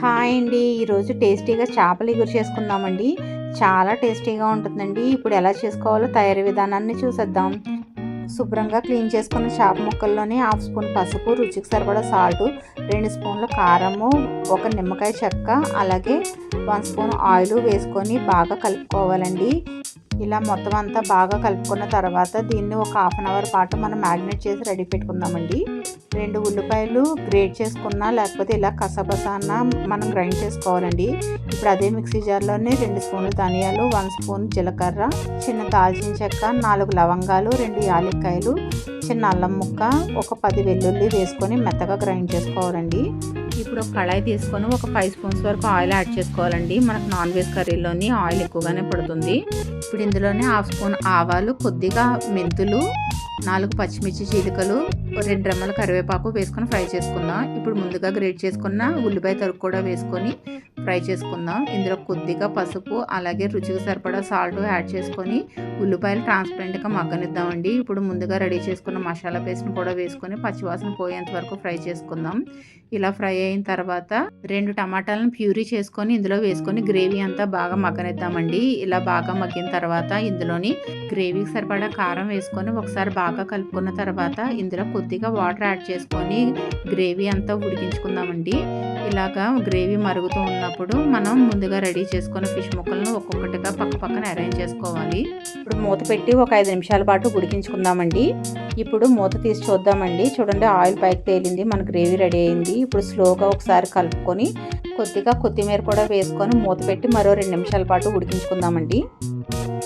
Hi అండి. ఈరోజు టేస్టీగా చేపలు ఎగురు చేసుకుందామండి. చాలా టేస్టీగా ఉంటుందండి. ఇప్పుడు ఎలా చేసుకోవాలో తయారీ విధానాన్ని చూసేద్దాం. శుభ్రంగా క్లీన్ చేసుకున్న చేప ముక్కల్లోనే హాఫ్ స్పూన్ పసుపు రుచికి సరిపడా సాల్ట్ రెండు స్పూన్ల కారము ఒక నిమ్మకాయ చెక్క అలాగే వన్ స్పూన్ ఆయిల్ వేసుకొని బాగా కలుపుకోవాలండి. ఇలా మొత్తం అంతా బాగా కలుపుకున్న తర్వాత దీన్ని ఒక హాఫ్ అన్ అవర్ పాటు మనం మ్యాగ్నేట్ చేసి రెడీ పెట్టుకుందామండి. రెండు ఉల్లిపాయలు గ్రేట్ చేసుకున్నా లేకపోతే ఇలా కసబసాన్న మనం గ్రైండ్ చేసుకోవాలండి. ఇప్పుడు అదే మిక్సీ జార్లోనే రెండు స్పూన్లు ధనియాలు వన్ స్పూన్ జీలకర్ర చిన్న దాల్చిన చెక్క నాలుగు లవంగాలు రెండు యాలక్కాయలు చిన్న అల్లం ముక్క ఒక పది వెల్లుల్లి వేసుకొని మెత్తగా గ్రైండ్ చేసుకోవాలండి. ఇప్పుడు ఒక కళాయి తీసుకొని ఒక ఫైవ్ స్పూన్స్ వరకు ఆయిల్ యాడ్ చేసుకోవాలండి. మనకు నాన్ వెజ్ కర్రీలోని ఆయిల్ ఎక్కువగానే పడుతుంది. ఇప్పుడు ఇందులోనే హాఫ్ స్పూన్ ఆవాలు కొద్దిగా మెంతులు నాలుగు పచ్చిమిర్చి చీలికలు రెండు రెమ్మల కరివేపాకు వేసుకొని ఫ్రై చేసుకుందాం. ఇప్పుడు ముందుగా గ్రేట్ చేసుకున్న ఉల్లిపాయ తరుగు కూడా వేసుకొని ఫ్రై చేసుకుందాం. ఇందులో కొద్దిగా పసుపు అలాగే రుచికి సరిపడా సాల్ట్ యాడ్ చేసుకొని ఉల్లిపాయలు ట్రాన్స్పరెంట్గా మగ్గనిద్దామండి. ఇప్పుడు ముందుగా రెడీ చేసుకున్న మసాలా పేస్ట్ని కూడా వేసుకొని పచ్చివాసన పోయేంత వరకు ఫ్రై చేసుకుందాం. ఇలా ఫ్రై అయిన తర్వాత రెండు టమాటాలను ప్యూరీ చేసుకొని ఇందులో వేసుకొని గ్రేవీ అంతా బాగా మగ్గనిద్దామండి. ఇలా బాగా మగ్గిన తర్వాత ఇందులోని గ్రేవీకి సరిపడా కారం వేసుకొని ఒకసారి ఒకసారి బాగా కలుపుకున్న తర్వాత ఇందులో కొద్దిగా వాటర్ యాడ్ చేసుకొని గ్రేవీ అంతా ఉడికించుకుందామండి. ఇలాగా గ్రేవీ మరుగుతూ ఉన్నప్పుడు మనం ముందుగా రెడీ చేసుకున్న ఫిష్ ముక్కలను ఒక్కొక్కటిగా పక్క పక్కన అరేంజ్ చేసుకోవాలి. ఇప్పుడు మూత పెట్టి ఒక ఐదు నిమిషాల పాటు ఉడికించుకుందామండి. ఇప్పుడు మూత తీసి చూద్దామండి. చూడండి ఆయిల్ పైకి తేలింది మన గ్రేవీ రెడీ అయింది. ఇప్పుడు స్లోగా ఒకసారి కలుపుకొని కొద్దిగా కొత్తిమీర కూడా వేసుకొని మూత పెట్టి మరో రెండు నిమిషాల పాటు ఉడికించుకుందామండి.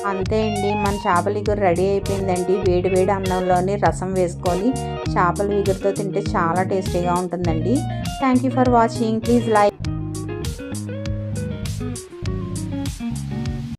అంతే అండి. మన చేపల ఇగురు రెడీ అయిపోయిందండి. వేడి వేడి అన్నంలోని రసం వేసుకొని చేపల ఇగురుతో తింటే చాలా టేస్టీగా ఉంటుందండి. Thank you for watching please like